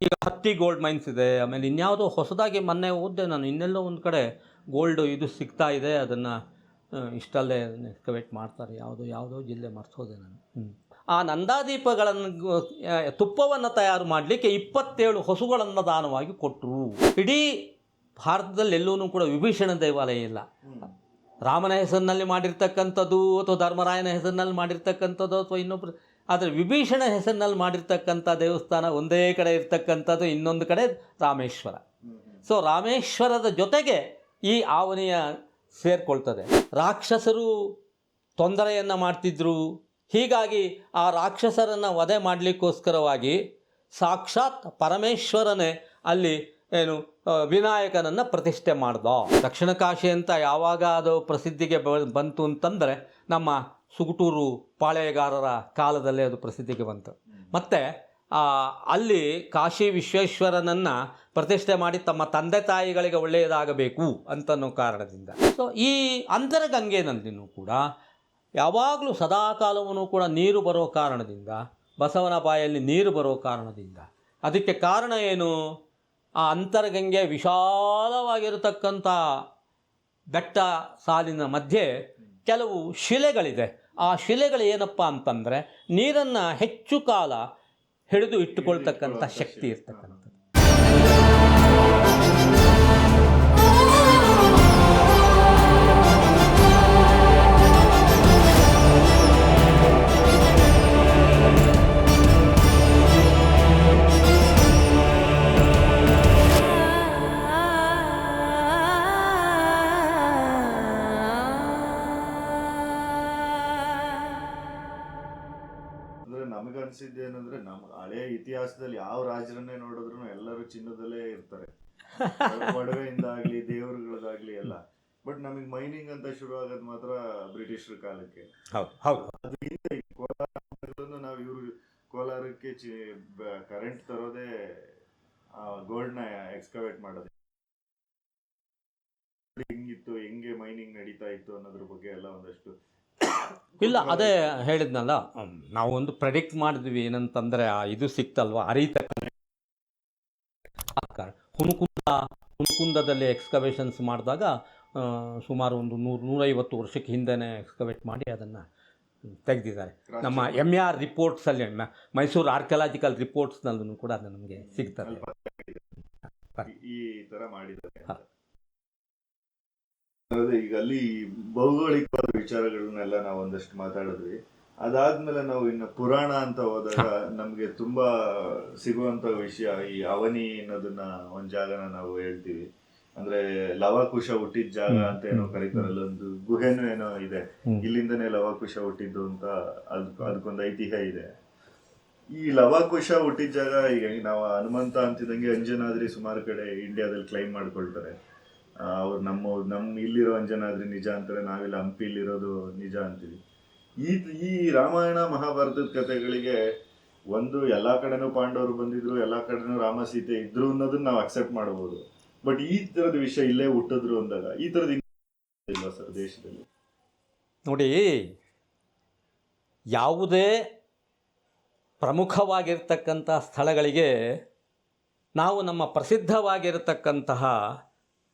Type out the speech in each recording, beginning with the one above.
ಈಗ ಹತ್ತಿ gold mains ಇದೆ ಆಮೇಲೆ ಇನ್ಯಾವುದೋ ಹೊಸದಾಗಿ ಮೊನ್ನೆ ಓದಿದೆ ನಾನು ಇನ್ನೆಲ್ಲೋ ಒಂದು ಕಡೆ ಗೋಲ್ಡ್ ಇದು ಸಿಗ್ತಾ ಇದೆ ಅದನ್ನು ಇಷ್ಟಲ್ಲೇ ಎಕ್ಸ್ಕವೇಟ್ ಮಾಡ್ತಾರೆ ಯಾವುದೋ ಯಾವುದೋ ಜಿಲ್ಲೆ ಮರ್ತೋದೆ ನಾನು. ಆ ನಂದಾದೀಪಗಳನ್ನು ತುಪ್ಪವನ್ನು ತಯಾರು ಮಾಡಲಿಕ್ಕೆ ಇಪ್ಪತ್ತೇಳು ಹಸುಗಳನ್ನು ದಾನವಾಗಿ ಕೊಟ್ಟರು ಇಡೀ ಭಾರತದಲ್ಲಿ ಎಲ್ಲೂ ಕೂಡ ವಿಭೀಷಣ ದೇವಾಲಯ ಇಲ್ಲ. ರಾಮನ ಹೆಸರಿನಲ್ಲಿ ಮಾಡಿರ್ತಕ್ಕಂಥದ್ದು ಅಥವಾ ಧರ್ಮರಾಯನ ಹೆಸರಿನಲ್ಲಿ ಮಾಡಿರ್ತಕ್ಕಂಥದ್ದು ಅಥವಾ ಇನ್ನೊಬ್ಬರು ಆದರೆ ವಿಭೀಷಣ ಹೆಸರಿನಲ್ಲಿ ಮಾಡಿರ್ತಕ್ಕಂಥ ದೇವಸ್ಥಾನ ಒಂದೇ ಕಡೆ ಇರ್ತಕ್ಕಂಥದ್ದು ಇನ್ನೊಂದು ಕಡೆ ರಾಮೇಶ್ವರ. ಸೊ ರಾಮೇಶ್ವರದ ಜೊತೆಗೆ ಈ ಆವನಿಯ ಸೇರಿಕೊಳ್ತದೆ. ರಾಕ್ಷಸರು ತೊಂದರೆಯನ್ನು ಮಾಡ್ತಿದ್ರು. ಹೀಗಾಗಿ ಆ ರಾಕ್ಷಸರನ್ನು ವಧೆ ಮಾಡಲಿಕ್ಕೋಸ್ಕರವಾಗಿ ಸಾಕ್ಷಾತ್ ಪರಮೇಶ್ವರನೇ ಅಲ್ಲಿ ಏನು ವಿನಾಯಕನನ್ನು ಪ್ರತಿಷ್ಠೆ ಮಾಡ್ದ. ದಕ್ಷಿಣ ಕಾಶಿ ಅಂತ ಯಾವಾಗ ಅದು ಪ್ರಸಿದ್ಧಿಗೆ ಬಂತು ಅಂತಂದರೆ ನಮ್ಮ ಸುಗುಟೂರು ಪಾಳೆಯಗಾರರ ಕಾಲದಲ್ಲೇ ಅದು ಪ್ರಸಿದ್ಧಿಗೆ ಬಂತು. ಮತ್ತು ಅಲ್ಲಿ ಕಾಶಿ ವಿಶ್ವೇಶ್ವರನನ್ನು ಪ್ರತಿಷ್ಠೆ ಮಾಡಿ ತಮ್ಮ ತಂದೆ ತಾಯಿಗಳಿಗೆ ಒಳ್ಳೆಯದಾಗಬೇಕು ಅಂತನ್ನೋ ಕಾರಣದಿಂದ. ಸೊ ಈ ಅಂತರಗಂಗೆನಲ್ಲಿನೂ ಕೂಡ ಯಾವಾಗಲೂ ಸದಾಕಾಲವೂ ಕೂಡ ನೀರು ಬರೋ ಕಾರಣದಿಂದ, ಬಸವನ ಬಾಯಲ್ಲಿ ನೀರು ಬರೋ ಕಾರಣದಿಂದ, ಅದಕ್ಕೆ ಕಾರಣ ಏನು? ಆ ಅಂತರಗಂಗೆ ವಿಶಾಲವಾಗಿರತಕ್ಕಂಥ ಬೆಟ್ಟ ಸಾಲಿನ ಮಧ್ಯೆ ಕೆಲವು ಶಿಲೆಗಳಿದೆ. ಆ ಶಿಲೆಗಳು ಏನಪ್ಪ ಅಂತಂದರೆ ನೀರನ್ನು ಹೆಚ್ಚು ಕಾಲ ಹಿಡಿದು ಇಟ್ಟುಕೊಳ್ತಕ್ಕಂಥ ಶಕ್ತಿ ಇರ್ತಕ್ಕಂಥದ್ದು. ಅಂದ್ರೆ ನಮಗನ್ಸಿದ್ದು ಏನಂದ್ರೆ ನಮ್ ಹಳೆ ಇತಿಹಾಸದಲ್ಲಿ ಯಾವ ರಾಜರನ್ನೇ ನೋಡಿದ್ರು ಎಲ್ಲರೂ ಚಿನ್ನದಲ್ಲೇ ಇರ್ತಾರೆ. ಒಡವೆಯಿಂದ ಆಗ್ಲಿ ದೇವರುಗಳದಾಗ್ಲಿ ಎಲ್ಲ. ಬಟ್ ನಮಗೆ ಮೈನಿಂಗ್ ಅಂತ ಶುರು ಆಗೋದು ಮಾತ್ರ ಬ್ರಿಟಿಷರ ಕಾಲಕ್ಕೆ. ಹೌದು ಹೌದು. ಅದು ಹಿಂದೆ ಕೋಲಾರ ನಾವು ಇವ್ರು ಕೋಲಾರಕ್ಕೆ ಕರೆಂಟ್ ತರೋದೇ ಗೋಲ್ಡ್ನ ಎಕ್ಸ್ಕವೇಟ್ ಮಾಡೋದು. ಹೆಂಗಿತ್ತು ಹೆಂಗೆ ಮೈನಿಂಗ್ ನಡೀತಾ ಇತ್ತು ಅನ್ನೋದ್ರ ಬಗ್ಗೆ ಎಲ್ಲ ಒಂದಷ್ಟು ಇಲ್ಲ ಅದೇ ಹೇಳಿದ್ನಲ್ಲ. ನಾವು ಒಂದು ಪ್ರೆಡಿಕ್ಟ್ ಮಾಡಿದ್ವಿ ಏನಂತಂದ್ರೆ ಆ ಇದು ಸಿಕ್ತಲ್ವ ಅರಿತ ಹುಣಕುಂದ ಹುಣಕುಂದದಲ್ಲಿ ಎಕ್ಸ್ಕವೇಷನ್ಸ್ ಮಾಡಿದಾಗ ಸುಮಾರು ಒಂದು ನೂರು ನೂರೈವತ್ತು ವರ್ಷಕ್ಕೆ ಹಿಂದೆನೆ ಎಕ್ಸ್ಕವೇಟ್ ಮಾಡಿ ಅದನ್ನು ತೆಗೆದಿದ್ದಾರೆ. ನಮ್ಮ ಎಂ ಎ ಆರ್ ರಿಪೋರ್ಟ್ಸಲ್ಲಿ ಮೈಸೂರು ಆರ್ಕಿಯಾಲಜಿಕಲ್ ರಿಪೋರ್ಟ್ಸ್ನಲ್ಲೂ ಕೂಡ ಅದು ನಮಗೆ ಸಿಗ್ತದೆ. ಈ- ಥರ ಮಾಡಿದ್ದಾರೆ ಈಗ ಅಲ್ಲಿ ಭೌಗೋಳಿಕವಾದ ವಿಚಾರಗಳನ್ನೆಲ್ಲ ನಾವು ಒಂದಷ್ಟು ಮಾತಾಡಿದ್ವಿ. ಅದಾದ್ಮೇಲೆ ನಾವು ಇನ್ನು ಪುರಾಣ ಅಂತ ಹೋದಾಗ ನಮ್ಗೆ ತುಂಬಾ ಸಿಗುವಂತ ವಿಷಯ ಈ ಅವನಿ ಅನ್ನೋದನ್ನ ಒಂದ್ ಜಾಗನ ನಾವು ಹೇಳ್ತೀವಿ. ಅಂದ್ರೆ ಲವಕುಶ ಹುಟ್ಟಿದ ಜಾಗ ಅಂತ ಏನೋ ಕರೀತಾರಲ್ಲ ಒಂದು ಗುಹೆನೂ ಏನೋ ಇದೆ. ಇಲ್ಲಿಂದನೇ ಲವಕುಶ ಹುಟ್ಟಿದ್ದು ಅಂತ ಅದ್ ಅದಕ್ಕೊಂದು ಐತಿಹ್ಯ ಇದೆ. ಈ ಲವಕುಶ ಹುಟ್ಟಿದ ಜಾಗ ಈಗ ನಾವು ಹನುಮಂತ ಅಂತಿದಂಗೆ ಅಂಜನಾದ್ರಿ ಸುಮಾರು ಕಡೆ ಇಂಡಿಯಾದಲ್ಲಿ ಕ್ಲೈಮ್ ಮಾಡ್ಕೊಳ್ತಾರೆ. ಅವ್ರು ನಮ್ಮ, ನಮ್ ಇಲ್ಲಿರೋ ಅಂಜನಾದ್ರಿ ನಿಜ ಅಂತಾರೆ ನಾವಿಲ್ಲಿ ಹಂಪಿಲಿರೋದು ನಿಜ ಅಂತೀವಿ. ಈ ಈ ರಾಮಾಯಣ ಮಹಾಭಾರತದ ಕಥೆಗಳಿಗೆ ಒಂದು ಎಲ್ಲಾ ಕಡೆನೂ ಪಾಂಡವರು ಬಂದಿದ್ರು, ಎಲ್ಲಾ ಕಡೆನೂ ರಾಮ ಸೀತೆ ಇದ್ರು ಅನ್ನೋದನ್ನ ನಾವು ಅಕ್ಸೆಪ್ಟ್ ಮಾಡಬಹುದು ಬಟ್ ಈ ತರದ ವಿಷಯ ಇಲ್ಲೇ ಹುಟ್ಟಿದ್ರು ಅಂದಾಗ, ಈ ತರದ ಸರ್, ದೇಶದಲ್ಲಿ. ನೋಡಿ, ಯಾವುದೇ ಪ್ರಮುಖವಾಗಿರ್ತಕ್ಕಂಥ ಸ್ಥಳಗಳಿಗೆ ನಾವು ನಮ್ಮ ಪ್ರಸಿದ್ಧವಾಗಿರತಕ್ಕಂತಹ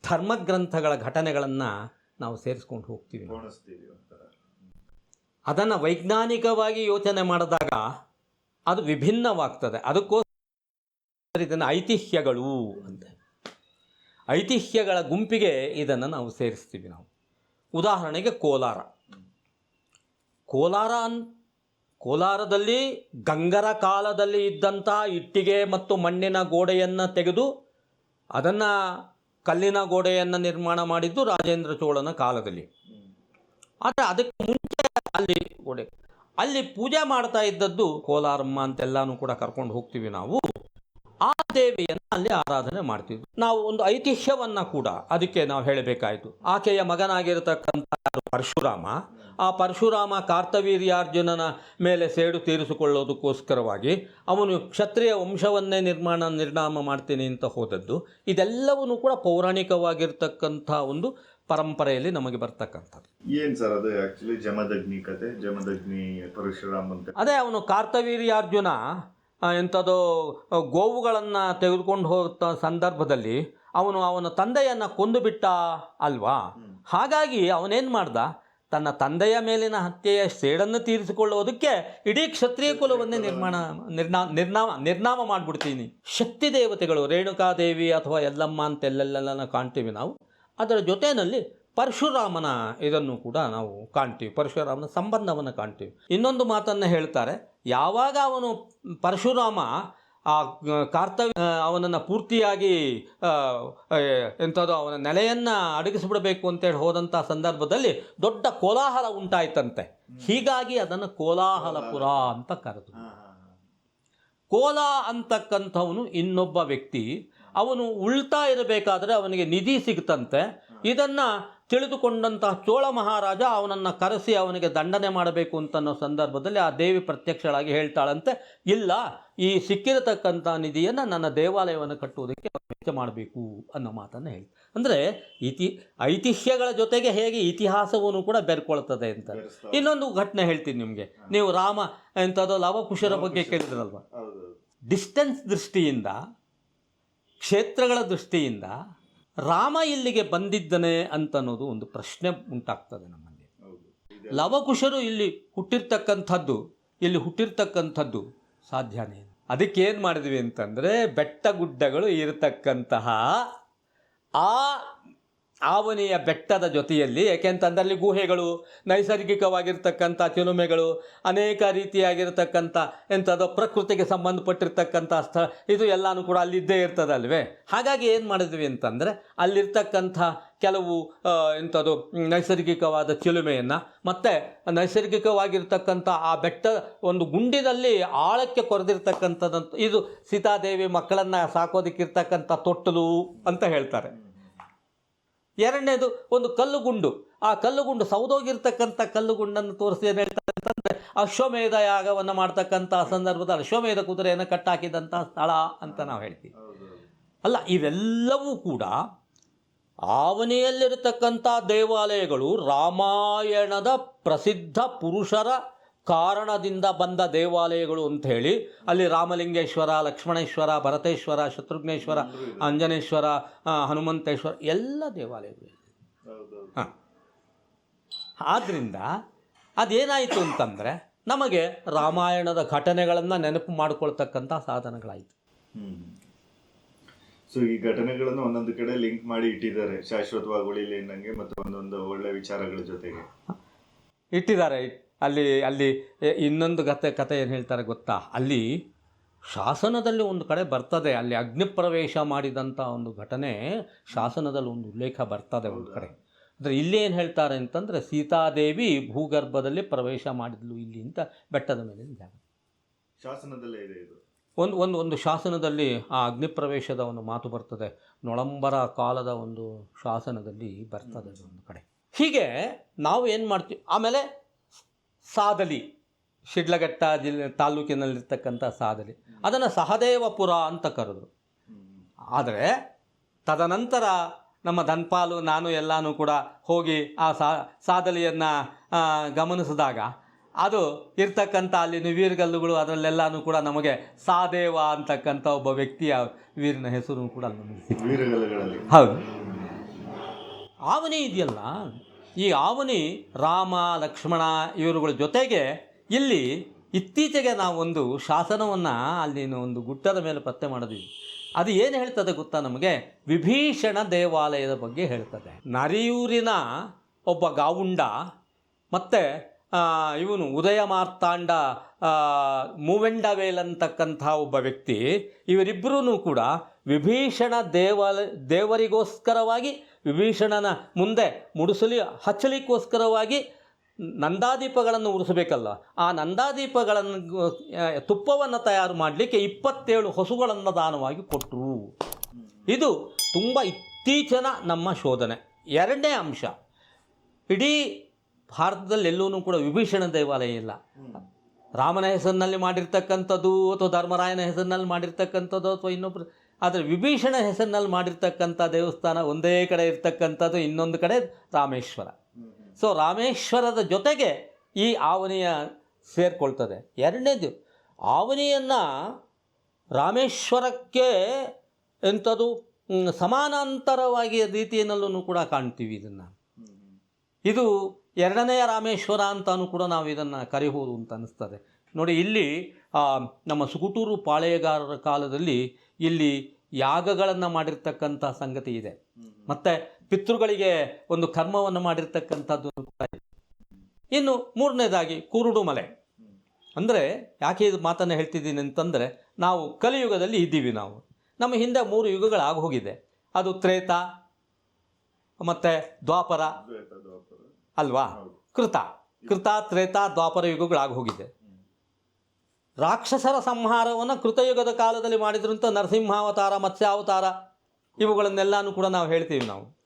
ಧರ್ಮಗ್ರಂಥಗಳ ಘಟನೆಗಳನ್ನು ನಾವು ಸೇರಿಸ್ಕೊಂಡು ಹೋಗ್ತೀವಿ. ಅದನ್ನು ವೈಜ್ಞಾನಿಕವಾಗಿ ಯೋಚನೆ ಮಾಡಿದಾಗ ಅದು ವಿಭಿನ್ನವಾಗ್ತದೆ. ಅದಕ್ಕೋಸ್ಕರ ಇದನ್ನು ಐತಿಹ್ಯಗಳು ಅಂತ. ಐತಿಹ್ಯಗಳ ಗುಂಪಿಗೆ ಇದನ್ನು ನಾವು ಸೇರಿಸ್ತೀವಿ ನಾವು. ಉದಾಹರಣೆಗೆ ಕೋಲಾರ. ಕೋಲಾರ ಅನ್ ಕೋಲಾರದಲ್ಲಿ ಗಂಗರ ಕಾಲದಲ್ಲಿ ಇದ್ದಂಥ ಇಟ್ಟಿಗೆ ಮತ್ತು ಮಣ್ಣಿನ ಗೋಡೆಯನ್ನು ತೆಗೆದು ಅದನ್ನು ಕಲ್ಲಿನ ಗೋಡೆಯನ್ನು ನಿರ್ಮಾಣ ಮಾಡಿದ್ದು ರಾಜೇಂದ್ರ ಚೋಳನ ಕಾಲದಲ್ಲಿ. ಆದರೆ ಅದಕ್ಕೆ ಮುಂಚೆ ಅಲ್ಲಿ ಗೋಡೆ, ಅಲ್ಲಿ ಪೂಜೆ ಮಾಡ್ತಾ ಇದ್ದದ್ದು ಕೋಲಾರಮ್ಮ ಅಂತೆಲ್ಲಾನು ಕೂಡ ಕರ್ಕೊಂಡು ಹೋಗ್ತೀವಿ ನಾವು. ಆ ದೇವಿಯನ್ನು ಅಲ್ಲಿ ಆರಾಧನೆ ಮಾಡ್ತಿದ್ವಿ. ನಾವು ಒಂದು ಐತಿಹ್ಯವನ್ನ ಕೂಡ ಅದಕ್ಕೆ ನಾವು ಹೇಳಬೇಕಾಯಿತು. ಆಕೆಯ ಮಗನಾಗಿರತಕ್ಕಂಥ ಪರಶುರಾಮ ಆ ಪರಶುರಾಮ ಕಾರ್ತವೀರ್ಯಾರ್ಜುನನ ಮೇಲೆ ಸೇಡು ತೀರಿಸಿಕೊಳ್ಳೋದಕ್ಕೋಸ್ಕರವಾಗಿ ಅವನು ಕ್ಷತ್ರಿಯ ವಂಶವನ್ನೇ ನಿರ್ಮಾಣ ನಿರ್ಣಾಮ ಮಾಡ್ತೀನಿ ಅಂತ ಹೋದದ್ದು. ಇದೆಲ್ಲವನ್ನು ಕೂಡ ಪೌರಾಣಿಕವಾಗಿರ್ತಕ್ಕಂಥ ಒಂದು ಪರಂಪರೆಯಲ್ಲಿ ನಮಗೆ ಬರ್ತಕ್ಕಂಥದ್ದು. ಏನ್ ಸರ್ ಅದು ಆಕ್ಚುಲಿ ಜಮದಗ್ನಿ ಕತೆ? ಜಮದಗ್ನಿ ಪರಶುರಾಮ ಅಂತ. ಅದೇ ಅವನು ಕಾರ್ತವೀರ್ಯಾರ್ಜುನ ಎಂಥದೋ ಗೋವುಗಳನ್ನು ತೆಗೆದುಕೊಂಡು ಹೋಗ್ತ ಸಂದರ್ಭದಲ್ಲಿ ಅವನು ಅವನ ತಂದೆಯನ್ನು ಕೊಂದು ಬಿಟ್ಟ ಅಲ್ವಾ ಹಾಗಾಗಿ ಅವನೇನು ಮಾಡ್ದ? ತನ್ನ ತಂದೆಯ ಮೇಲಿನ ಹತ್ಯೆಯ ಸೇಡನ್ನು ತೀರಿಸಿಕೊಳ್ಳುವುದಕ್ಕೆ ಇಡೀ ಕ್ಷತ್ರಿಯ ಕುಲವನ್ನೇ ನಿರ್ಮಾಣ ನಿರ್ನಾ ನಿರ್ನಾಮ ನಿರ್ನಾಮ ಮಾಡಿಬಿಡ್ತೀನಿ. ಶಕ್ತಿ ದೇವತೆಗಳು ರೇಣುಕಾದೇವಿ ಅಥವಾ ಎಲ್ಲಮ್ಮ ಅಂತ ಎಲ್ಲೆಲ್ಲೆಲ್ಲ ಕಾಣ್ತೀವಿ ನಾವು. ಅದರ ಜೊತೆಯಲ್ಲಿ ಪರಶುರಾಮನ ಇದನ್ನು ಕೂಡ ನಾವು ಕಾಣ್ತೀವಿ. ಪರಶುರಾಮನ ಸಂಬಂಧವನ್ನು ಕಾಣ್ತೀವಿ. ಇನ್ನೊಂದು ಮಾತನ್ನು ಹೇಳ್ತಾರೆ ಯಾವಾಗ ಅವನು ಪರಶುರಾಮ ಆ ಕಾರ್ತವ್ಯ ಅವನನ್ನು ಪೂರ್ತಿಯಾಗಿ ಎಂಥದ್ದು ಅವನ ನೆಲೆಯನ್ನು ಅಡಗಿಸಿಬಿಡಬೇಕು ಅಂತೇಳಿ ಹೋದಂಥ ಸಂದರ್ಭದಲ್ಲಿ ದೊಡ್ಡ ಕೋಲಾಹಲ ಉಂಟಾಯ್ತಂತೆ. ಹೀಗಾಗಿ ಅದನ್ನು ಕೋಲಾಹಲಪುರ ಅಂತ ಕರೆದು. ಕೋಲ ಅಂತಕ್ಕಂಥವನು ಇನ್ನೊಬ್ಬ ವ್ಯಕ್ತಿ. ಅವನು ಉಳ್ತಾ ಇರಬೇಕಾದ್ರೆ ಅವನಿಗೆ ನಿಧಿ ಸಿಗ್ತಂತೆ. ಇದನ್ನು ತಿಳಿದುಕೊಂಡಂತಹ ಚೋಳ ಮಹಾರಾಜ ಅವನನ್ನು ಕರೆಸಿ ಅವನಿಗೆ ದಂಡನೆ ಮಾಡಬೇಕು ಅಂತನ್ನೋ ಸಂದರ್ಭದಲ್ಲಿ ಆ ದೇವಿ ಪ್ರತ್ಯಕ್ಷಳಾಗಿ ಹೇಳ್ತಾಳಂತೆ ಇಲ್ಲ ಈ ಸಿಕ್ಕಿರತಕ್ಕಂಥ ನಿಧಿಯನ್ನು ನನ್ನ ದೇವಾಲಯವನ್ನು ಕಟ್ಟುವುದಕ್ಕೆ ವೆಚ್ಚ ಮಾಡಬೇಕು ಅನ್ನೋ ಮಾತನ್ನು ಹೇಳಿ ಅಂದರೆ ಇತಿ ಐತಿಹ್ಯಗಳ ಜೊತೆಗೆ ಹೇಗೆ ಇತಿಹಾಸವನ್ನು ಕೂಡ ಬೆರ್ಕೊಳ್ತದೆ ಅಂತ. ಇನ್ನೊಂದು ಘಟನೆ ಹೇಳ್ತೀನಿ ನಿಮಗೆ. ನೀವು ರಾಮ ಎಂಥದ್ದು ಲವಕುಶರ ಬಗ್ಗೆ ಕೇಳಿದ್ರಲ್ವ? ಡಿಸ್ಟೆನ್ಸ್ ದೃಷ್ಟಿಯಿಂದ ಕ್ಷೇತ್ರಗಳ ದೃಷ್ಟಿಯಿಂದ ರಾಮ ಇಲ್ಲಿಗೆ ಬಂದಿದ್ದನೆ ಅಂತನ್ನೋದು ಒಂದು ಪ್ರಶ್ನೆ ಉಂಟಾಗ್ತದೆ ನಮ್ಮಲ್ಲಿ ಲವಕುಶರು ಇಲ್ಲಿ ಹುಟ್ಟಿರ್ತಕ್ಕಂಥದ್ದು ಇಲ್ಲಿ ಹುಟ್ಟಿರ್ತಕ್ಕಂಥದ್ದು ಸಾಧ್ಯನೇ ಇಲ್ಲ. ಅದಕ್ಕೆ ಏನು ಮಾಡಿದ್ವಿ ಅಂತಂದರೆ ಬೆಟ್ಟ ಗುಡ್ಡಗಳು ಇರತಕ್ಕಂತಹ ಆ ಆವನೆಯ ಬೆಟ್ಟದ ಜೊತೆಯಲ್ಲಿ ಯಾಕೆಂತಂದ್ರೆ ಅಲ್ಲಿ ಗುಹೆಗಳು, ನೈಸರ್ಗಿಕವಾಗಿರ್ತಕ್ಕಂಥ ಚಿಲುಮೆಗಳು ಅನೇಕ ರೀತಿಯಾಗಿರ್ತಕ್ಕಂಥ ಎಂಥದ್ದು ಪ್ರಕೃತಿಗೆ ಸಂಬಂಧಪಟ್ಟಿರ್ತಕ್ಕಂಥ ಸ್ಥಳ ಇದು ಎಲ್ಲನೂ ಕೂಡ ಅಲ್ಲಿದ್ದೇ ಇರ್ತದಲ್ವೇ? ಹಾಗಾಗಿ ಏನು ಮಾಡಿದ್ವಿ ಅಂತಂದರೆ ಅಲ್ಲಿರ್ತಕ್ಕಂಥ ಕೆಲವು ಎಂಥದ್ದು ನೈಸರ್ಗಿಕವಾದ ಚಿಲುಮೆಯನ್ನು ಮತ್ತು ನೈಸರ್ಗಿಕವಾಗಿರ್ತಕ್ಕಂಥ ಆ ಬೆಟ್ಟ ಒಂದು ಗುಂಡಿನಲ್ಲಿ ಆಳಕ್ಕೆ ಕೊರೆದಿರ್ತಕ್ಕಂಥದ್ದಂತ ಇದು ಸೀತಾದೇವಿ ಮಕ್ಕಳನ್ನು ಸಾಕೋದಕ್ಕಿರ್ತಕ್ಕಂಥ ತೊಟ್ಟಲು ಅಂತ ಹೇಳ್ತಾರೆ. ಎರಡನೇದು ಒಂದು ಕಲ್ಲುಗುಂಡು ಆ ಕಲ್ಲುಗುಂಡು ಸೌದೋಗಿರ್ತಕ್ಕಂಥ ಕಲ್ಲುಗುಂಡನ್ನು ತೋರಿಸಿ ಏನು ಹೇಳ್ತಾರೆ ಅಂತಂದರೆ ಅಶ್ವಮೇಧ ಯಾಗವನ್ನು ಮಾಡ್ತಕ್ಕಂಥ ಸಂದರ್ಭದಲ್ಲಿ ಅಶ್ವಮೇಧ ಕುದುರೆಯನ್ನು ಕಟ್ಟಾಕಿದಂಥ ಸ್ಥಳ ಅಂತ ನಾವು ಹೇಳ್ತೀವಿ. ಅಲ್ಲ, ಇವೆಲ್ಲವೂ ಕೂಡ ಆವನೆಯಲ್ಲಿರತಕ್ಕಂಥ ದೇವಾಲಯಗಳು ರಾಮಾಯಣದ ಪ್ರಸಿದ್ಧ ಪುರುಷರ ಕಾರಣದಿಂದ ಬಂದ ದೇವಾಲಯಗಳು ಅಂತ ಹೇಳಿ ಅಲ್ಲಿ ರಾಮಲಿಂಗೇಶ್ವರ ಲಕ್ಷ್ಮಣೇಶ್ವರ ಭರತೇಶ್ವರ ಶತ್ರುಘ್ನೇಶ್ವರ ಅಂಜನೇಶ್ವರ ಹನುಮಂತೇಶ್ವರ ಎಲ್ಲ ದೇವಾಲಯಗಳು. ಹಾಂ. ಆದ್ದರಿಂದ ಅದೇನಾಯಿತು ಅಂತಂದರೆ ನಮಗೆ ರಾಮಾಯಣದ ಘಟನೆಗಳನ್ನು ನೆನಪು ಮಾಡಿಕೊಳ್ತಕ್ಕಂಥ ಸಾಧನಗಳಾಯಿತು. ಸೊ ಈ ಘಟನೆಗಳನ್ನು ಒಂದೊಂದು ಕಡೆ ಲಿಂಕ್ ಮಾಡಿ ಇಟ್ಟಿದ್ದಾರೆ ಶಾಶ್ವತವಾಗಿ ಉಳಿಲಿ ಅನ್ನಂಗೆ ಮತ್ತು ಒಂದೊಂದು ಒಳ್ಳೆ ವಿಚಾರಗಳ ಜೊತೆಗೆ. ಇಟ್ಟಿದ್ದಾರೆ ಅಲ್ಲಿ ಅಲ್ಲಿ ಇನ್ನೊಂದು ಕತೆ ಕತೆ ಏನು ಹೇಳ್ತಾರೆ ಗೊತ್ತಾ? ಅಲ್ಲಿ ಶಾಸನದಲ್ಲಿ ಒಂದು ಕಡೆ ಬರ್ತದೆ ಅಲ್ಲಿ ಅಗ್ನಿಪ್ರವೇಶ ಮಾಡಿದಂಥ ಒಂದು ಘಟನೆ ಶಾಸನದಲ್ಲಿ ಒಂದು ಉಲ್ಲೇಖ ಬರ್ತದೆ ಒಂದು ಕಡೆ. ಅಂದರೆ ಇಲ್ಲಿ ಏನು ಹೇಳ್ತಾರೆ ಅಂತಂದರೆ ಸೀತಾದೇವಿ ಭೂಗರ್ಭದಲ್ಲಿ ಪ್ರವೇಶ ಮಾಡಿದ್ಲು ಇಲ್ಲಿ ಅಂತ ಬೆಟ್ಟದ ಮೇಲೆ ಜಾಗ ಶಾಸನದಲ್ಲೇ ಇದೆ ಇದು. ಒಂದು ಒಂದು ಒಂದು ಶಾಸನದಲ್ಲಿ ಆ ಅಗ್ನಿಪ್ರವೇಶದ ಒಂದು ಮಾತು ಬರ್ತದೆ. ನೊಳಂಬರ ಕಾಲದ ಒಂದು ಶಾಸನದಲ್ಲಿ ಬರ್ತದೆ ಅದು ಒಂದು ಕಡೆ. ಹೀಗೆ ನಾವು ಏನು ಮಾಡ್ತೀವಿ? ಆಮೇಲೆ ಸಾದಲಿ. ಶಿಡ್ಲಘಟ್ಟ ಜಿಲ್ಲೆ ತಾಲೂಕಿನಲ್ಲಿರ್ತಕ್ಕಂಥ ಸಾದಲಿ. ಅದನ್ನು ಸಹದೇವಪುರ ಅಂತ ಕರೆದ್ರು. ಆದರೆ ತದನಂತರ ನಮ್ಮ ಧನ್ಪಾಲು ನಾನು ಎಲ್ಲನೂ ಕೂಡ ಹೋಗಿ ಆ ಸಾದಲಿಯನ್ನು ಗಮನಿಸಿದಾಗ ಅದು ಇರ್ತಕ್ಕಂಥ ಅಲ್ಲಿನ ವೀರಗಲ್ಲುಗಳು ಅದರಲ್ಲೆಲ್ಲನೂ ಕೂಡ ನಮಗೆ ಸಾದೇವ ಅಂತಕ್ಕಂಥ ಒಬ್ಬ ವ್ಯಕ್ತಿಯ ವೀರನ ಹೆಸರು ಕೂಡ ನಮಗೆ. ಹೌದು. ಆವನೇ ಇದೆಯಲ್ಲ? ಈ ಆವನಿ ರಾಮ, ಲಕ್ಷ್ಮಣ ಇವರುಗಳ ಜೊತೆಗೆ ಇಲ್ಲಿ ಇತ್ತೀಚೆಗೆ ನಾವೊಂದು ಶಾಸನವನ್ನು ಅಲ್ಲಿನ ಒಂದು ಗುಟ್ಟದ ಮೇಲೆ ಪತ್ತೆ ಮಾಡಿದ್ವಿ. ಅದು ಏನು ಹೇಳ್ತದೆ ಗೊತ್ತಾ ನಮಗೆ? ವಿಭೀಷಣ ದೇವಾಲಯದ ಬಗ್ಗೆ ಹೇಳ್ತದೆ. ನರಿಯೂರಿನ ಒಬ್ಬ ಗಾವುಂಡ ಮತ್ತು ಇವನು ಉದಯ ಮಾರ್ತಾಂಡ ಮೂವೆಂಡವೇಲ್ ಅಂತಕ್ಕಂಥ ಒಬ್ಬ ವ್ಯಕ್ತಿ ಇವರಿಬ್ಬರೂ ಕೂಡ ವಿಭೀಷಣ ದೇವಾಲಯ ದೇವರಿಗೋಸ್ಕರವಾಗಿ ವಿಭೀಷಣನ ಮುಂದೆ ಮುಡಿಸಲಿ, ಹಚ್ಚಲಿಕ್ಕೋಸ್ಕರವಾಗಿ ನಂದಾದೀಪಗಳನ್ನು ಉರಿಸಬೇಕಲ್ಲ. ಆ ನಂದಾದೀಪಗಳನ್ನು ತುಪ್ಪವನ್ನು ತಯಾರು ಮಾಡಲಿಕ್ಕೆ ಇಪ್ಪತ್ತೇಳು ಹಸುಗಳನ್ನು ದಾನವಾಗಿ ಕೊಟ್ಟರು ಇದು ತುಂಬ ಇತ್ತೀಚಿನ ನಮ್ಮ ಶೋಧನೆ. ಎರಡನೇ ಅಂಶ, ಇಡೀ ಭಾರತದಲ್ಲಿ ಎಲ್ಲೂ ಕೂಡ ವಿಭೀಷಣ ದೇವಾಲಯ ಇಲ್ಲ. ರಾಮನ ಹೆಸರಿನಲ್ಲಿ ಮಾಡಿರ್ತಕ್ಕಂಥದ್ದು, ಅಥವಾ ಧರ್ಮರಾಯನ ಹೆಸರಿನಲ್ಲಿ ಮಾಡಿರ್ತಕ್ಕಂಥದ್ದು, ಅಥವಾ ಇನ್ನೊಬ್ಬರು ಆದರೆ ವಿಭೀಷಣ ಹೆಸರಿನಲ್ಲಿ ಮಾಡಿರ್ತಕ್ಕಂಥ ದೇವಸ್ಥಾನ ಒಂದೇ ಕಡೆ ಇರ್ತಕ್ಕಂಥದ್ದು ಇನ್ನೊಂದು ಕಡೆ ರಾಮೇಶ್ವರ. ಸೊ ರಾಮೇಶ್ವರದ ಜೊತೆಗೆ ಈ ಆವನಿಯ ಸೇರಿಕೊಳ್ತದೆ. ಎರಡನೇದು ಆವನಿಯನ್ನು ರಾಮೇಶ್ವರಕ್ಕೆ ಎಂಥದ್ದು ಸಮಾನಾಂತರವಾಗಿ ರೀತಿಯಲ್ಲೂ ಕೂಡ ಕಾಣ್ತೀವಿ ಇದನ್ನು. ಇದು ಎರಡನೆಯ ರಾಮೇಶ್ವರ ಅಂತಲೂ ಕೂಡ ನಾವು ಇದನ್ನು ಕರೆಯಬಹುದು ಅಂತ ಅನಿಸ್ತದೆ. ನೋಡಿ ಇಲ್ಲಿ ನಮ್ಮ ಸುಗುಟೂರು ಪಾಳೆಯಗಾರರ ಕಾಲದಲ್ಲಿ ಇಲ್ಲಿ ಯಾಗಗಳನ್ನು ಮಾಡಿರ್ತಕ್ಕಂಥ ಸಂಗತಿ ಇದೆ. ಮತ್ತು ಪಿತೃಗಳಿಗೆ ಒಂದು ಕರ್ಮವನ್ನು ಮಾಡಿರ್ತಕ್ಕಂಥದ್ದು ಇನ್ನು ಮೂರನೇದಾಗಿ ಕುರುಡು ಮಲೆ. ಅಂದರೆ ಯಾಕೆ ಇದು ಮಾತನ್ನು ಹೇಳ್ತಿದ್ದೀನಿ ಅಂತಂದರೆ ನಾವು ಕಲಿಯುಗದಲ್ಲಿ ಇದ್ದೀವಿ ನಾವು. ನಮ್ಮ ಹಿಂದೆ ಮೂರು ಯುಗಗಳಾಗಿ ಹೋಗಿದೆ. ಅದು ತ್ರೇತ ಮತ್ತು ದ್ವಾಪರ. ಅಲ್ವಾ? ಕೃತ. ಕೃತ ತ್ರೇತ ದ್ವಾಪರ ಯುಗಗಳಾಗಿ ಹೋಗಿದೆ. ರಾಕ್ಷಸರ ಸಂಹಾರವನ್ನು ಕೃತಯುಗದ ಕಾಲದಲ್ಲಿ ಮಾಡಿದ್ರಂಥ ನರಸಿಂಹಾವತಾರ, ಮತ್ಸ್ಯಾವತಾರ, ಇವುಗಳನ್ನೆಲ್ಲನೂ ಕೂಡ ನಾವು ಹೇಳ್ತೀವಿ ನಾವು.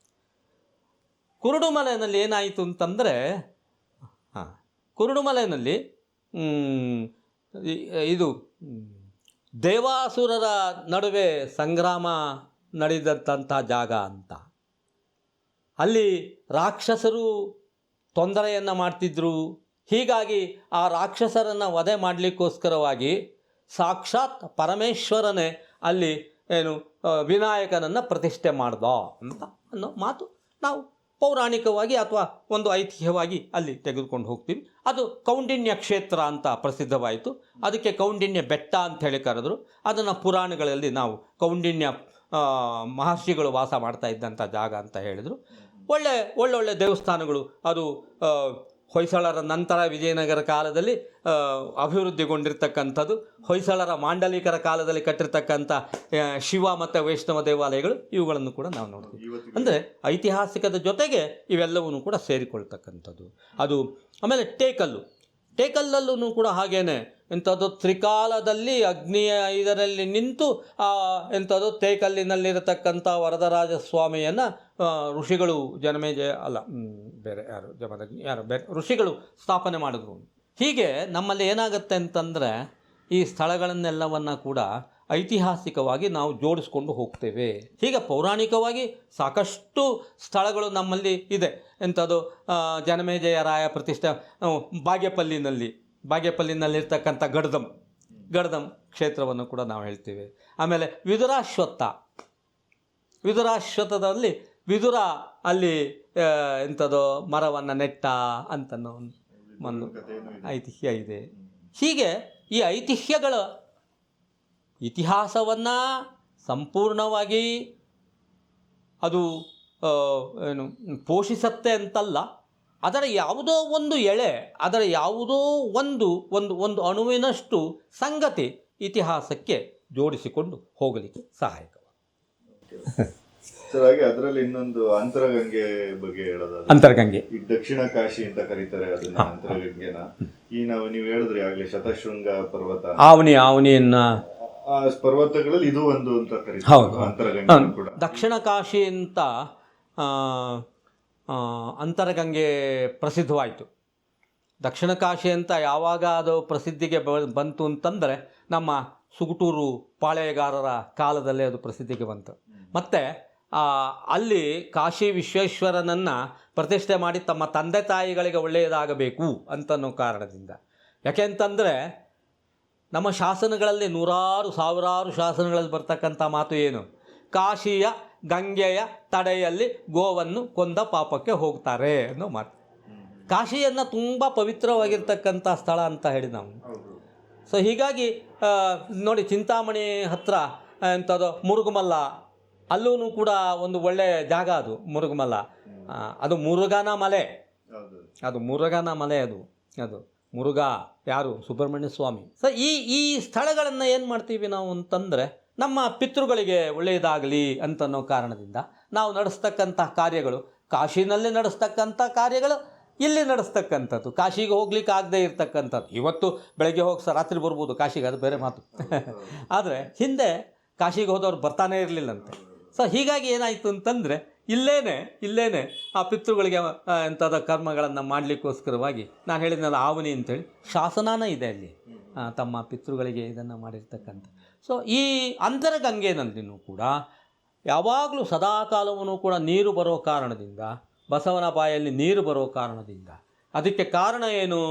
ಕುರುಡುಮಲೆಯಲ್ಲಿ ಏನಾಯಿತು ಅಂತಂದರೆ, ಹಾಂ ಕುರುಡುಮಲೆಯಲ್ಲಿ ಇದು, ದೇವಾಸುರರ ನಡುವೆ ಸಂಗ್ರಾಮ ನಡೆದಂಥ ಜಾಗ ಅಂತ. ಅಲ್ಲಿ ರಾಕ್ಷಸರು ತೊಂದರೆಯನ್ನು ಮಾಡ್ತಿದ್ರು. ಹೀಗಾಗಿ ಆ ರಾಕ್ಷಸರನ್ನು ವಧೆ ಮಾಡಲಿಕ್ಕೋಸ್ಕರವಾಗಿ ಸಾಕ್ಷಾತ್ ಪರಮೇಶ್ವರನೇ ಅಲ್ಲಿ ಏನು ವಿನಾಯಕನನ್ನು ಪ್ರತಿಷ್ಠೆ ಮಾಡ್ದ ಅಂತ ಅನ್ನೋ ಮಾತು ನಾವು ಪೌರಾಣಿಕವಾಗಿ ಅಥವಾ ಒಂದು ಐತಿಹ್ಯವಾಗಿ ಅಲ್ಲಿ ತೆಗೆದುಕೊಂಡು ಹೋಗ್ತೀವಿ. ಅದು ಕೌಂಡಿನ್ಯ ಕ್ಷೇತ್ರ ಅಂತ ಪ್ರಸಿದ್ಧವಾಯಿತು. ಅದಕ್ಕೆ ಕೌಂಡಿನ್ಯ ಬೆಟ್ಟ ಅಂತ ಹೇಳಿ ಕರೆದ್ರು. ಅದನ್ನು ಪುರಾಣಗಳಲ್ಲಿ ನಾವು ಕೌಂಡಿನ್ಯ ಮಹರ್ಷಿಗಳು ವಾಸ ಮಾಡ್ತಾ ಇದ್ದಂಥ ಜಾಗ ಅಂತ ಹೇಳಿದರು. ಒಳ್ಳೆ, ಒಳ್ಳೊಳ್ಳೆ ದೇವಸ್ಥಾನಗಳು. ಅದು ಹೊಯ್ಸಳರ ನಂತರ ವಿಜಯನಗರ ಕಾಲದಲ್ಲಿ ಅಭಿವೃದ್ಧಿಗೊಂಡಿರ್ತಕ್ಕಂಥದ್ದು. ಹೊಯ್ಸಳರ ಮಾಂಡಲಿಕರ ಕಾಲದಲ್ಲಿ ಕಟ್ಟಿರ್ತಕ್ಕಂಥ ಶಿವ ಮತ್ತು ವೈಷ್ಣವ ದೇವಾಲಯಗಳು ಇವುಗಳನ್ನು ಕೂಡ ನಾವು ನೋಡ್ತೀವಿ. ಅಂದರೆ ಐತಿಹಾಸಿಕದ ಜೊತೆಗೆ ಇವೆಲ್ಲವೂ ಕೂಡ ಸೇರಿಕೊಳ್ತಕ್ಕಂಥದ್ದು. ಅದು ಆಮೇಲೆ ಟೇಕಲ್ಲು. ಟೇಕಲ್ಲಲ್ಲೂ ಕೂಡ ಹಾಗೇನೆ. ಎಂಥದ್ದು ತ್ರಿಕಾಲದಲ್ಲಿ ಅಗ್ನಿಯ ಇದರಲ್ಲಿ ನಿಂತು ಆ ಎಂಥದ್ದು ತೇಕಲ್ಲಿನಲ್ಲಿರತಕ್ಕಂಥ ವರದರಾಜ ಸ್ವಾಮಿಯನ್ನು ಋಷಿಗಳು ಜನಮೇಜಯ ಅಲ್ಲ ಬೇರೆ ಯಾರು ಜಮದಗ್ನಿ ಯಾರು, ಬೇರೆ ಋಷಿಗಳು ಸ್ಥಾಪನೆ ಮಾಡಿದ್ರು. ಹೀಗೆ ನಮ್ಮಲ್ಲಿ ಏನಾಗುತ್ತೆ ಅಂತಂದರೆ ಈ ಸ್ಥಳಗಳನ್ನೆಲ್ಲವನ್ನು ಕೂಡ ಐತಿಹಾಸಿಕವಾಗಿ ನಾವು ಜೋಡಿಸ್ಕೊಂಡು ಹೋಗ್ತೇವೆ. ಹೀಗೆ ಪೌರಾಣಿಕವಾಗಿ ಸಾಕಷ್ಟು ಸ್ಥಳಗಳು ನಮ್ಮಲ್ಲಿ ಇದೆ. ಎಂಥದ್ದು ಆ, ಜನಮೇಜಯ ರಾಯ ಪ್ರತಿಷ್ಠೆ ಬಾಗೇಪಲ್ಲಿನಲ್ಲಿ ಬಾಗೇಪಲ್ಲಿನಲ್ಲಿರ್ತಕ್ಕಂಥ ಗಡ್ದಮ್ ಗಡ್ದಮ್ ಕ್ಷೇತ್ರವನ್ನು ಕೂಡ ನಾವು ಹೇಳ್ತೇವೆ. ಆಮೇಲೆ ವಿದುರಾಶ್ವತ್ಥ ವಿದುರಾಶ್ವತ್ಥದಲ್ಲಿ ವಿದುರ ಅಲ್ಲಿ ಎಂಥದ್ದು ಮರವನ್ನು ನೆಟ್ಟ ಅಂತನೋ ಒಂದು. ಐತಿಹ್ಯ ಇದೆ. ಹೀಗೆ ಈ ಐತಿಹ್ಯಗಳ ಇತಿಹಾಸವನ್ನು ಸಂಪೂರ್ಣವಾಗಿ ಅದು ಏನು ಪೋಷಿಸತ್ತೆ ಅಂತಲ್ಲ. ಅದರ ಯಾವುದೋ ಒಂದು ಎಳೆ ಅದರ ಯಾವುದೋ ಒಂದು ಒಂದು ಒಂದು ಅಣುವಿನಷ್ಟು ಸಂಗತಿ ಇತಿಹಾಸಕ್ಕೆ ಜೋಡಿಸಿಕೊಂಡು ಹೋಗಲಿಕ್ಕೆ ಸಹಾಯಕ. ಸರ್ ಹಾಗೆ ಅದರಲ್ಲಿ ಇನ್ನೊಂದು ಅಂತರಗಂಗೆ ಬಗ್ಗೆ ಹೇಳೋದಾದ್ರೆ ಅಂತರಗಂಗೆ. ಈ ದಕ್ಷಿಣ ಕಾಶಿ ಅಂತ ಕರೀತಾರೆ ಅದನ್ನ ಅಂತರಗಂಗೆನ. ಈ ನಾವು ನೀವು ಹೇಳಿದ್ರಿ ಆಗ್ಲೇ ಶತಶೃಂಗ ಪರ್ವತ. ಆವನಿ ಆವನಿಯನ್ನು ಪರ್ವತಗಳಲ್ಲಿ ಇದು ಒಂದು ಅಂತ ಹೌದು. ದಕ್ಷಿಣ ಕಾಶಿ ಅಂತ ಆ, ಆ, ಅಂತರಗಂಗೆ ಪ್ರಸಿದ್ಧವಾಯಿತು. ದಕ್ಷಿಣ ಕಾಶಿ ಅಂತ ಯಾವಾಗ ಅದು ಪ್ರಸಿದ್ಧಿಗೆ ಬ- ಬಂತು ಅಂತಂದರೆ ನಮ್ಮ ಸುಗುಟೂರು ಪಾಳೆಯಗಾರರ ಕಾಲದಲ್ಲೇ ಅದು ಪ್ರಸಿದ್ಧಿಗೆ ಬಂತು. ಮತ್ತು ಅಲ್ಲಿ ಕಾಶಿ ವಿಶ್ವೇಶ್ವರನನ್ನು ಪ್ರತಿಷ್ಠೆ ಮಾಡಿ ತಮ್ಮ ತಂದೆ ತಾಯಿಗಳಿಗೆ ಒಳ್ಳೆಯದಾಗಬೇಕು ಅಂತನ್ನೋ ಕಾರಣದಿಂದ. ಯಾಕೆ ಅಂತಂದರೆ ನಮ್ಮ ಶಾಸನಗಳಲ್ಲಿ ನೂರಾರು ಸಾವಿರಾರು ಶಾಸನಗಳಲ್ಲಿ ಬರ್ತಕ್ಕಂಥ ಮಾತು ಏನು? ಕಾಶಿಯ ಗಂಗೆಯ ತಡೆಯಲ್ಲಿ ಗೋವನ್ನು ಕೊಂದ ಪಾಪಕ್ಕೆ ಹೋಗ್ತಾರೆ ಅನ್ನೋ ಮಾತು. ಕಾಶಿಯನ್ನು ತುಂಬ ಪವಿತ್ರವಾಗಿರ್ತಕ್ಕಂಥ ಸ್ಥಳ ಅಂತ ಹೇಳಿ ನಾವು. ಸೊ ಹೀಗಾಗಿ ನೋಡಿ ಚಿಂತಾಮಣಿ ಹತ್ರ ಎಂಥದ್ದು ಮುರುಗುಮಲ್ಲ ಅಲ್ಲೂ ಕೂಡ ಒಂದು ಒಳ್ಳೆಯ ಜಾಗ ಅದು ಮುರುಗುಮಲ್ಲ ಅದು ಮುರುಗನ ಮಲೆ. ಅದು ಮುರುಗನ ಮಲೆ ಅದು ಅದು. ಮುರುಘ ಯಾರು ಸುಬ್ರಹ್ಮಣ್ಯ ಸ್ವಾಮಿ. ಸೊ ಈ ಈ ಸ್ಥಳಗಳನ್ನು ಏನು ಮಾಡ್ತೀವಿ ನಾವು ಅಂತಂದರೆ, ನಮ್ಮ ಪಿತೃಗಳಿಗೆ ಒಳ್ಳೆಯದಾಗಲಿ ಅಂತನ್ನೋ ಕಾರಣದಿಂದ ನಾವು ನಡೆಸ್ತಕ್ಕಂಥ ಕಾರ್ಯಗಳು, ಕಾಶಿನಲ್ಲಿ ನಡೆಸ್ತಕ್ಕಂಥ ಕಾರ್ಯಗಳು, ಇಲ್ಲಿ ನಡೆಸ್ತಕ್ಕಂಥದ್ದು. ಕಾಶಿಗೆ ಹೋಗ್ಲಿಕ್ಕೆ ಆಗದೆ ಇರ್ತಕ್ಕಂಥದ್ದು. ಇವತ್ತು ಬೆಳಗ್ಗೆ ಹೋಗಿ ರಾತ್ರಿ ಬರ್ಬೋದು, ಕಾಶಿಗೆ, ಅದು ಬೇರೆ ಮಾತು. ಆದರೆ, ಹಿಂದೆ ಕಾಶಿಗೆ ಹೋದವ್ರು ಬರ್ತಾನೇ ಇರಲಿಲ್ಲಂತೆ. ಸೊ ಹೀಗಾಗಿ ಏನಾಯಿತು ಅಂತಂದರೆ ಇಲ್ಲೇನೆ ಇಲ್ಲೇನೆ. ಆ ಪಿತೃಗಳಿಗೆ ಎಂಥದ ಕರ್ಮಗಳನ್ನು ಮಾಡಲಿಕ್ಕೋಸ್ಕರವಾಗಿ ನಾನು ಹೇಳಿದ್ನಲ್ಲ ಆವನಿ ಅಂತೇಳಿ. ಶಾಸನಾನ ಇದೆ ಅಲ್ಲಿ. ತಮ್ಮ ಪಿತೃಗಳಿಗೆ ಇದನ್ನು ಮಾಡಿರ್ತಕ್ಕಂಥ. ಸೊ ಈ ಅಂತರಗಂಗೆನಲ್ಲಿನೂ ಕೂಡ ಯಾವಾಗಲೂ ಸದಾಕಾಲವೂ ಕೂಡ ನೀರು ಬರೋ ಕಾರಣದಿಂದ, ಬಸವನ ಬಾಯಲ್ಲಿ ನೀರು ಬರೋ ಕಾರಣದಿಂದ ಅದಕ್ಕೆ ಕಾರಣ ಏನು?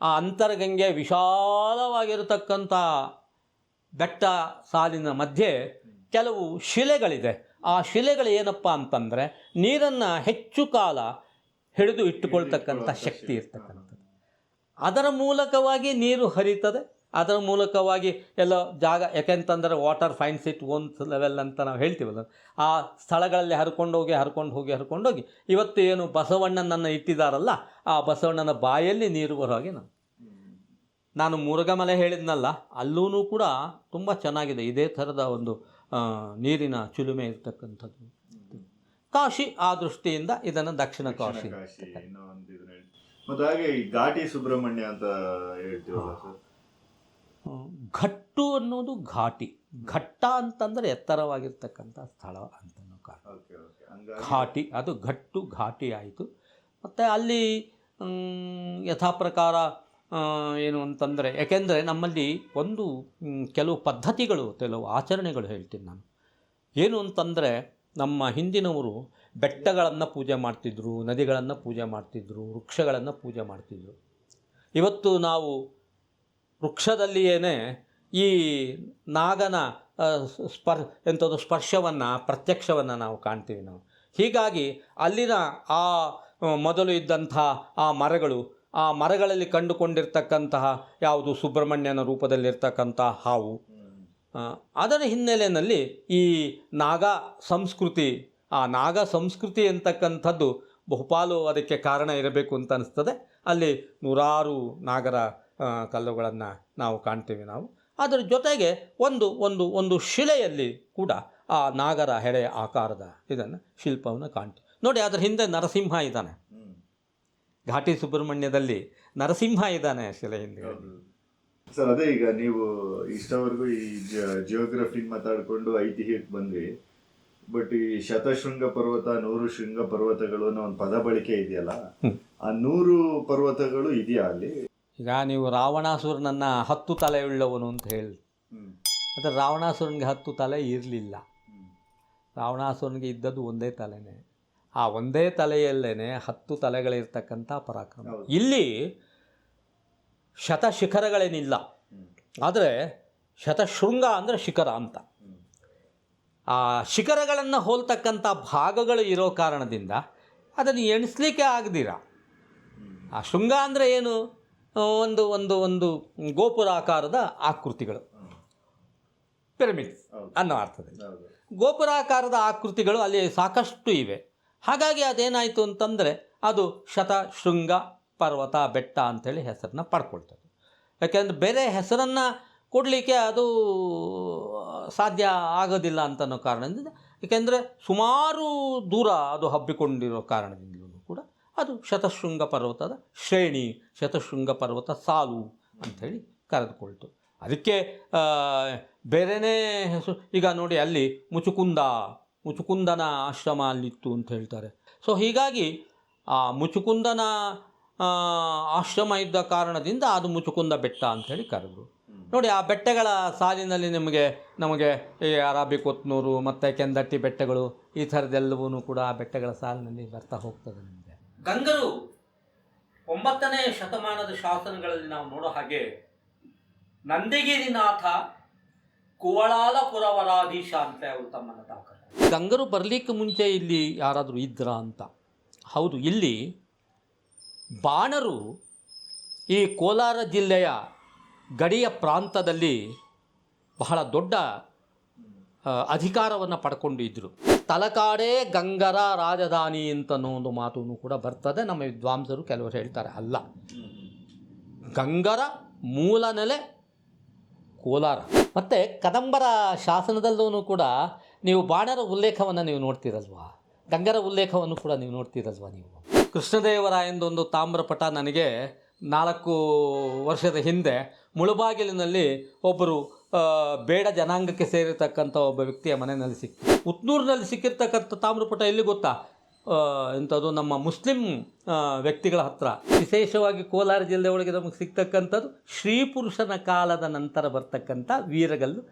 ಆ ಅಂತರಗಂಗೆ ವಿಶಾಲವಾಗಿರತಕ್ಕಂಥ ಬೆಟ್ಟ ಸಾಲಿನ ಮಧ್ಯೆ ಕೆಲವು ಶಿಲೆಗಳಿದೆ. ಆ ಶಿಲೆಗಳು ಏನಪ್ಪ ಅಂತಂದರೆ ನೀರನ್ನು ಹೆಚ್ಚು ಕಾಲ ಹಿಡಿದು ಇಟ್ಟುಕೊಳ್ತಕ್ಕಂಥ ಶಕ್ತಿ ಇರ್ತಕ್ಕಂಥದ್ದು. ಅದರ ಮೂಲಕವಾಗಿ ನೀರು ಹರಿತದೆ. ಅದರ ಮೂಲಕವಾಗಿ ಎಲ್ಲ ಜಾಗ ಯಾಕೆಂತಂದರೆ water finds it owns level ಅಂತ ನಾವು ಹೇಳ್ತೀವಲ್ಲ. ಆ ಸ್ಥಳಗಳಲ್ಲಿ ಹರ್ಕೊಂಡು ಹೋಗಿ ಹರ್ಕೊಂಡು ಹೋಗಿ ಹರ್ಕೊಂಡು ಹೋಗಿ. ಇವತ್ತು ಏನು ಬಸವಣ್ಣನನ್ನು ಇಟ್ಟಿದಾರಲ್ಲ ಆ ಬಸವಣ್ಣನ ಬಾಯಲ್ಲಿ ನೀರು ಬರೋ ಹಾಗೆ ನಾವು. ನಾನು ಮುರುಘಮಲೆ ಹೇಳಿದ್ನಲ್ಲ ಅಲ್ಲೂ ಕೂಡ ತುಂಬ ಚೆನ್ನಾಗಿದೆ. ಇದೇ ಥರದ ಒಂದು ನೀರಿನ ಚಿಲುಮೆ ಇರ್ತಕ್ಕಂಥದ್ದು. ಕಾಶಿ ಆ ದೃಷ್ಟಿಯಿಂದ ಇದನ್ನು ದಕ್ಷಿಣ ಕಾಶಿ ಮತ್ತು ಹಾಗೆ ಈ ಘಾಟಿ ಸುಬ್ರಹ್ಮಣ್ಯ ಅಂತ ಹೇಳ್ತೀವಲ್ಲ ಸರ್? ಘಟ್ಟು ಅನ್ನೋದು ಘಾಟಿ. ಘಟ್ಟ ಅಂತಂದ್ರೆ ಎತ್ತರವಾಗಿರ್ತಕ್ಕಂಥ ಸ್ಥಳ ಅಂತ ಕಾರಣ. ಘಾಟಿ ಅದು ಘಟ್ಟು ಘಾಟಿ ಆಯಿತು. ಮತ್ತು ಅಲ್ಲಿ ಯಥಾ ಪ್ರಕಾರ ಏನು ಅಂತಂದರೆ ಯಾಕೆಂದರೆ ನಮ್ಮಲ್ಲಿ ಒಂದು ಕೆಲವು ಪದ್ಧತಿಗಳು ಕೆಲವು ಆಚರಣೆಗಳು ಹೇಳ್ತೀನಿ ನಾನು. ಏನು ಅಂತಂದರೆ ನಮ್ಮ ಹಿಂದಿನವರು ಬೆಟ್ಟಗಳನ್ನು ಪೂಜೆ ಮಾಡ್ತಿದ್ರು ನದಿಗಳನ್ನು ಪೂಜೆ ಮಾಡ್ತಿದ್ರು ವೃಕ್ಷಗಳನ್ನು ಪೂಜೆ ಮಾಡ್ತಿದ್ರು. ಇವತ್ತು ನಾವು ವೃಕ್ಷದಲ್ಲಿಯೇ ಈ ನಾಗನ ಸ್ಪರ್ ಎಂಥದ್ದು ಸ್ಪರ್ಶವನ್ನು ಪ್ರತ್ಯಕ್ಷವನ್ನು ನಾವು ಕಾಣ್ತೀವಿ ನಾವು. ಹೀಗಾಗಿ ಅಲ್ಲಿನ ಆ, ಮೊದಲು ಇದ್ದಂಥ ಆ ಮರಗಳು ಆ ಮರಗಳಲ್ಲಿ ಕಂಡುಕೊಂಡಿರ್ತಕ್ಕಂತಹ ಯಾವುದು ಸುಬ್ರಹ್ಮಣ್ಯನ ರೂಪದಲ್ಲಿರ್ತಕ್ಕಂಥ ಹಾವು. ಅದರ ಹಿನ್ನೆಲೆಯಲ್ಲಿ ಈ ನಾಗ ಸಂಸ್ಕೃತಿ, ಆ ನಾಗ ಸಂಸ್ಕೃತಿ ಅಂತಕ್ಕಂಥದ್ದು ಬಹುಪಾಲು ಅದಕ್ಕೆ ಕಾರಣ ಇರಬೇಕು ಅಂತ ಅನಿಸ್ತದೆ. ಅಲ್ಲಿ ನೂರಾರು ನಾಗರ ಕಲ್ಲುಗಳನ್ನು ನಾವು ಕಾಣ್ತೀವಿ ನಾವು. ಅದರ ಜೊತೆಗೆ ಒಂದು ಒಂದು ಒಂದು ಶಿಲೆಯಲ್ಲಿ ಕೂಡ ಆ ನಾಗರ ಹೆಡೆಯ ಆಕಾರದ ಇದನ್ನು ಶಿಲ್ಪವನ್ನು ಕಾಣ್ತೀವಿ. ನೋಡಿ, ಅದರ ಹಿಂದೆ ನರಸಿಂಹ ಇದ್ದಾನೆ. ಘಾಟಿ ಸುಬ್ರಹ್ಮಣ್ಯದಲ್ಲಿ ನರಸಿಂಹ ಇದ್ದಾನೆ ಶಿಲೆ ಹಿಂದೆ. ಸರ್ ಅದೇ ಈಗ ನೀವು ಇಷ್ಟವರೆಗೂ ಈ ಜಿಯೋಗ್ರಫಿ ಮಾತಾಡಿಕೊಂಡು ಐತಿಹ್ಯಕ್ಕೆ ಬಂದ್ವಿ ಬಟ್ ಈ ಶತಶೃಂಗ ಪರ್ವತ ನೂರು ಶೃಂಗ ಪರ್ವತಗಳು ಅನ್ನೋ ಒಂದು ಪದ ಬಳಕೆ ಇದೆಯಲ್ಲ? ಆ ನೂರು ಪರ್ವತಗಳು ಇದೆಯಾ ಅಲ್ಲಿ? ಈಗ ನೀವು ರಾವಣಾಸುರನನ್ನ ಹತ್ತು ತಲೆಯುಳ್ಳವನು ಅಂತ ಹೇಳಿ. ಆದರೆ ರಾವಣಾಸುರನಿಗೆ ಹತ್ತು ತಲೆ ಇರಲಿಲ್ಲ. ರಾವಣಾಸುರನಿಗೆ ಇದ್ದದ್ದು ಒಂದೇ ತಲೆನೇ. ಆ ಒಂದೇ ತಲೆಯಲ್ಲೇ ಹತ್ತು ತಲೆಗಳಿರ್ತಕ್ಕಂಥ ಪರಾಕ್ರಮ. ಇಲ್ಲಿ ಶತಶಿಖರಗಳೇನಿಲ್ಲ. ಆದರೆ ಶತಶೃಂಗ ಅಂದರೆ ಶಿಖರ ಅಂತ ಆ ಶಿಖರಗಳನ್ನು ಹೋಲ್ತಕ್ಕಂಥ ಭಾಗಗಳು ಇರೋ ಕಾರಣದಿಂದ ಅದನ್ನು ಎಣಿಸ್ಲಿಕ್ಕೆ ಆಗದಿರ ಆ ಶೃಂಗ ಅಂದರೆ ಏನು ಒಂದು ಒಂದು ಒಂದು ಗೋಪುರ ಆಕಾರದ ಆಕೃತಿಗಳು. ಪಿರಮಿಡ್ಸ್. ಅನ್ನೋ ಅರ್ಥದಲ್ಲಿ. ಗೋಪುರಾಕಾರದ ಆಕೃತಿಗಳು ಅಲ್ಲಿ ಸಾಕಷ್ಟು ಇವೆ ಹಾಗಾಗಿ ಅದೇನಾಯಿತು ಅಂತಂದರೆ ಅದು ಶತಶೃಂಗ ಪರ್ವತ ಬೆಟ್ಟ ಅಂಥೇಳಿ ಹೆಸರನ್ನ ಪಡ್ಕೊಳ್ತದೆ. ಯಾಕೆಂದರೆ ಬೇರೆ ಹೆಸರನ್ನು ಕೊಡಲಿಕ್ಕೆ ಅದು ಸಾಧ್ಯ ಆಗೋದಿಲ್ಲ ಅಂತನ್ನೋ ಕಾರಣದಿಂದ ಏಕೆಂದರೆ ಸುಮಾರು ದೂರ ಅದು ಹಬ್ಬಿಕೊಂಡಿರೋ ಕಾರಣದಿಂದಲೂ ಕೂಡ ಅದು ಶತಶೃಂಗ ಪರ್ವತದ ಶ್ರೇಣಿ, ಶತಶೃಂಗ ಪರ್ವತ ಸಾಲು ಅಂಥೇಳಿ ಕರೆದುಕೊಳ್ತು. ಅದಕ್ಕೆ ಬೇರೆಯೇ ಹೆಸರು, ಈಗ ನೋಡಿ ಅಲ್ಲಿ ಮುಚುಕುಂದ ಮುಚುಕುಂದನ ಆಶ್ರಮ ಅಲ್ಲಿತ್ತು ಅಂತ ಹೇಳ್ತಾರೆ. ಸೊ ಹೀಗಾಗಿ, ಆ, ಮುಚುಕುಂದನ ಆಶ್ರಮ ಇದ್ದ ಕಾರಣದಿಂದ ಅದು ಮುಚುಕುಂದ ಬೆಟ್ಟ ಅಂಥೇಳಿ ಕರೆದರು. ನೋಡಿ, ಆ ಬೆಟ್ಟಗಳ ಸಾಲಿನಲ್ಲಿ ನಿಮಗೆ, ನಮಗೆ ಈ ಅರಾಬಿ ಕೊತ್ನೂರು ಮತ್ತು ಕೆಂದಟ್ಟಿ ಬೆಟ್ಟಗಳು ಈ ಥರದ್ದೆಲ್ಲವೂ ಕೂಡ ಆ ಬೆಟ್ಟಗಳ ಸಾಲಿನಲ್ಲಿ ಬರ್ತಾ ಹೋಗ್ತದೆ ನಿಮಗೆ. ಗಂಗರು ಒಂಬತ್ತನೇ ಶತಮಾನದ ಶಾಸನಗಳಲ್ಲಿ ನಾವು ನೋಡೋ ಹಾಗೆ, ನಂದಿಗಿರಿನಾಥ ಕುವಳಾಲಪುರವರಾಧೀಶ ಅಂತ ಅವರು ತಮ್ಮನ್ನು ದಾಖಲೆ ಗಂಗರು ಬರಲಿಕ್ಕೆ ಮುಂಚೆ ಇಲ್ಲಿ ಯಾರಾದರೂ ಇದ್ರಾ ಅಂತ? ಹೌದು, ಇಲ್ಲಿ ಬಾಣರು ಈ ಕೋಲಾರ ಜಿಲ್ಲೆಯ ಗಡಿಯ ಪ್ರಾಂತದಲ್ಲಿ ಬಹಳ ದೊಡ್ಡ ಅಧಿಕಾರವನ್ನು ಪಡ್ಕೊಂಡಿದ್ದರು ತಲಕಾಡೇ ಗಂಗರ ರಾಜಧಾನಿ ಅಂತನೋ ಒಂದು ಮಾತು ಕೂಡ ಬರ್ತದೆ. ನಮ್ಮ ವಿದ್ವಾಂಸರು ಕೆಲವರು ಹೇಳ್ತಾರೆ, ಅಲ್ಲ. ಗಂಗರ ಮೂಲ ನೆಲೆ ಕೋಲಾರ. ಮತ್ತು ಕದಂಬರ ಶಾಸನದಲ್ಲೂ ಕೂಡ ನೀವು ಬಾಣರ ಉಲ್ಲೇಖವನ್ನು ನೀವು ನೋಡ್ತೀರಲ್ವಾ? ಗಂಗರ ಉಲ್ಲೇಖವನ್ನು ಕೂಡ ನೀವು ನೋಡ್ತೀರಲ್ವಾ ನೀವು? ಕೃಷ್ಣದೇವರಾಯಂದೊಂದು ತಾಮ್ರಪಟ ನನಗೆ ನಾಲ್ಕು ವರ್ಷದ ಹಿಂದೆ ಮುಳುಬಾಗಿಲಿನಲ್ಲಿ ಒಬ್ಬರು ಬೇಡ ಜನಾಂಗಕ್ಕೆ ಸೇರಿರ್ತಕ್ಕಂಥ ಒಬ್ಬ ವ್ಯಕ್ತಿಯ ಮನೆಯಲ್ಲಿ ಸಿಕ್ಕಿ ಉತ್ನೂರಿನಲ್ಲಿ ಸಿಕ್ಕಿರ್ತಕ್ಕಂಥ ತಾಮ್ರಪಟ ಎಲ್ಲಿ ಗೊತ್ತಾ? ಇಂಥದ್ದು ನಮ್ಮ ಮುಸ್ಲಿಂ ವ್ಯಕ್ತಿಗಳ ಹತ್ರ. ವಿಶೇಷವಾಗಿ ಕೋಲಾರ ಜಿಲ್ಲೆ ಒಳಗೆ ನಮಗೆ ಸಿಗ್ತಕ್ಕಂಥದ್ದು ಶ್ರೀಪುರುಷನ ಕಾಲದ ನಂತರ ಬರ್ತಕ್ಕಂಥ ವೀರಗಲ್ಲು